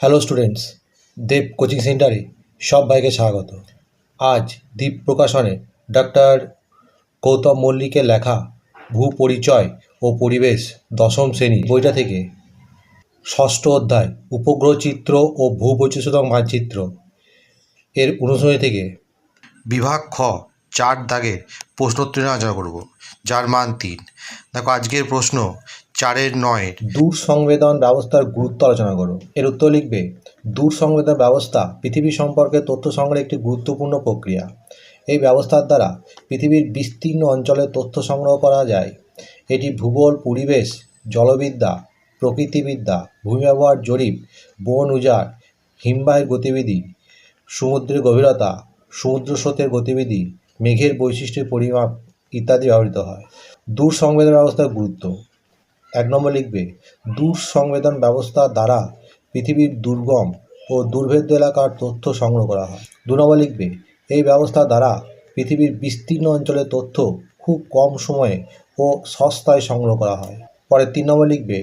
Hello students দেব coaching সেন্টারে সবাইকে স্বাগত। আজ দ্বীপ প্রকাশনে ডক্টর গৌতম মল্লিকের লেখা ভূ পরিচয় ও পরিবেশ দশম শ্রেণি বইটা থেকে ষষ্ঠ অধ্যায় উপগ্রহ চিত্র ও ভূবৈচিত্র্য মানচিত্র এর অনুশীলনী থেকে বিভাগ খ চার দাগের প্রশ্নোত্তর নিয়ে আলোচনা করব, যার মান তিন। দেখো, আজকের প্রশ্ন চারের নয় দূর সংবেদন ব্যবস্থার গুরুত্ব আলোচনা করো। এর উত্তর লিখবে দূর সংবেদন ব্যবস্থা পৃথিবী সম্পর্কে তথ্য সংগ্রহের একটি গুরুত্বপূর্ণ প্রক্রিয়া। এই ব্যবস্থার দ্বারা পৃথিবীর বিস্তীর্ণ অঞ্চলের তথ্য সংগ্রহ করা যায়। এটি ভূগোল, পরিবেশ, জলবিদ্যা, প্রকৃতিবিদ্যা, ভূমি ব্যবহার, জরিপ, বন উজাড়, হিমবাহের গতিবিধি, সমুদ্রের গভীরতা, সমুদ্র স্রোতের গতিবিধি, মেঘের বৈশিষ্ট্যের পরিমাপ ইত্যাদি ব্যবহৃত হয়। দূর সংবেদন ব্যবস্থার গুরুত্ব। এক নম্বর লিখবে দূর সংবেদন ব্যবস্থা দ্বারা পৃথিবীর দুর্গম ও দুর্ভেদ্য এলাকার তথ্য সংগ্রহ করা হয়। দু নম্বর লিখবে, এই ব্যবস্থা দ্বারা পৃথিবীর বিস্তীর্ণ অঞ্চলের তথ্য খুব কম সময়ে ও সস্তায় সংগ্রহ করা হয়। পরে তিন নম্বর লিখবে,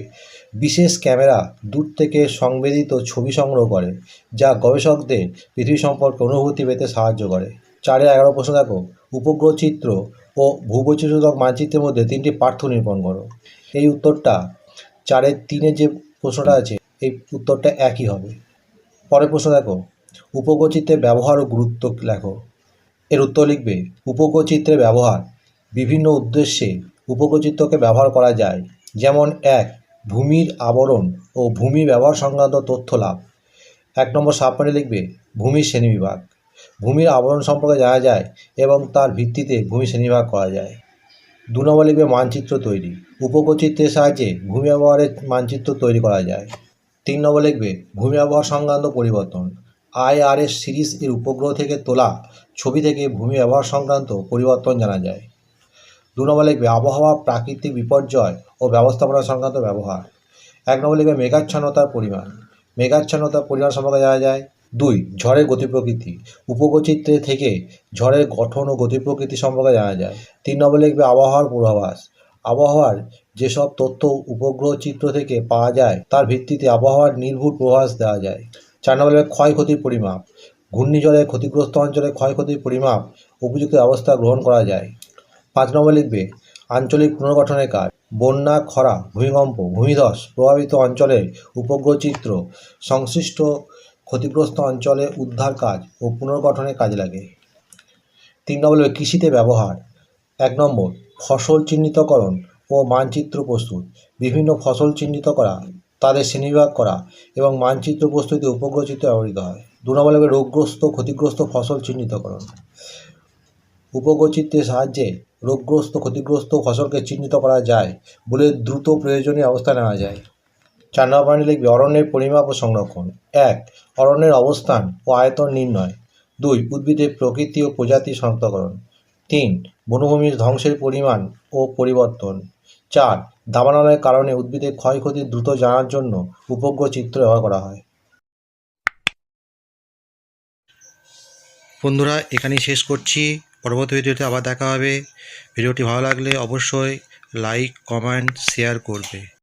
বিশেষ ক্যামেরা দূর থেকে সংবেদিত ছবি সংগ্রহ করে, যা গবেষকদের পৃথিবী সম্পর্কে অনুভূতি পেতে সাহায্য করে। চারে এগারো প্রশ্ন দেখো, উপগ্রহ চিত্র ও ভূবৈচিত্র্যক মানচিত্রের মধ্যে তিনটি পার্থক্য নিরূপণ করো। এই উত্তরটা চারের তিনে যে প্রশ্নটা আছে, এই উত্তরটা একই হবে। পরের প্রশ্ন দেখো উপগ্রহচিত্রের ব্যবহার ও গুরুত্ব লেখো। এর উত্তর লিখবে উপগ্রহচিত্রের ব্যবহার বিভিন্ন উদ্দেশ্যে উপগ্রহচিত্রকে ব্যবহার করা যায়। যেমন এক, ভূমির আবরণ ও ভূমি ব্যবহার সংক্রান্ত তথ্য লাভ। এক নম্বর সাবপানে লিখবে ভূমির শ্রেণীবিভাগ। ভূমির আবরণ সম্পর্কে জানা যায় এবং তার ভিত্তিতে ভূমি শ্রেণীবিভাগ করা যায়। দু নম্বর লিখবে মানচিত্র তৈরি। উপগ্রহচিত্রের সাহায্যে ভূমি ব্যবহারের মানচিত্র তৈরি করা যায়। তিন নম্বর লিখবে, ভূমি ব্যবহার সংক্রান্ত পরিবর্তন। আইআরএস সিরিজ এর উপগ্রহ থেকে তোলা ছবি থেকে ভূমি ব্যবহার সংক্রান্ত পরিবর্তন জানা যায়। দু নম্বর লিখবে, আবহাওয়া, প্রাকৃতিক বিপর্যয় ও ব্যবস্থাপনা সংক্রান্ত ব্যবহার। এক নম্বর লিখবে, মেঘাচ্ছন্নতার পরিমাণ। মেঘাচ্ছন্নতার পরিমাণ সম্পর্কে জানা যায়। দুই, ঝড়ের গতি প্রকৃতি উপগ্রহচিত্রে থেকে ঝড়ের গঠন ও গতি প্রকৃতি সম্পর্কে জানা যায়। তিন নম্বর লিখবে আবহাওয়ার পূর্বাভাস। আবহাওয়ার যেসব তথ্য উপগ্রহ চিত্র থেকে পাওয়া যায়, তার ভিত্তিতে আবহাওয়ার নির্ভুল পূর্বাভাস দেওয়া যায়। চার নম্বর লিখবে ক্ষয়ক্ষতির পরিমাপ। ঘূর্ণিঝড়ে ক্ষতিগ্রস্ত অঞ্চলে ক্ষয়ক্ষতির পরিমাপ, উপযুক্ত ব্যবস্থা গ্রহণ করা যায়। পাঁচ নম্বর লিখবে আঞ্চলিক পুনর্গঠনের কাজ। বন্যা, খরা, ভূমিকম্প, ভূমিধস প্রভাবিত অঞ্চলের উপগ্রহ চিত্র সংশ্লিষ্ট ক্ষতিগ্রস্ত অঞ্চলে উদ্ধার কাজ ও পুনর্গঠনে কাজে লাগে। তিন নম্বর, কৃষিতে ব্যবহার। এক নম্বর, ফসল চিহ্নিতকরণ ও মানচিত্র প্রস্তুত। বিভিন্ন ফসল চিহ্নিত করা, তাদের শ্রেণীবিভাগ করা এবং মানচিত্র প্রস্তুতিতে উপগ্রহ চিত্র ব্যবহৃত হয়। দু নম্বর রোগগ্রস্ত, ক্ষতিগ্রস্ত ফসল চিহ্নিতকরণ। উপগ্রহ চিত্রের সাহায্যে রোগগ্রস্ত, ক্ষতিগ্রস্ত ফসলকে চিহ্নিত করা যায় বলে দ্রুত প্রয়োজনীয় অবস্থা নেওয়া যায়। চার নম্বর পয়েন্টে লিখবে, অরণ্যের পরিমাপ ও সংরক্ষণ। এক, অরণ্যের অবস্থান ও আয়তন নির্ণয়। দুই, উদ্ভিদের প্রকৃতি ও প্রজাতি শনাক্তকরণ। তিন, বনভূমির ধ্বংসের পরিমাণ ও পরিবর্তন। চার, দাবানলের কারণে উদ্ভিদের ক্ষয়ক্ষতি দ্রুত জানার জন্য উপগ্রহ চিত্র ব্যবহার করা হয়। বন্ধুরা, এখানেই শেষ করছি। পরবর্তী ভিডিওতে আবার দেখা হবে। ভিডিওটি ভালো লাগলে অবশ্যই লাইক, কমেন্ট, শেয়ার করবে।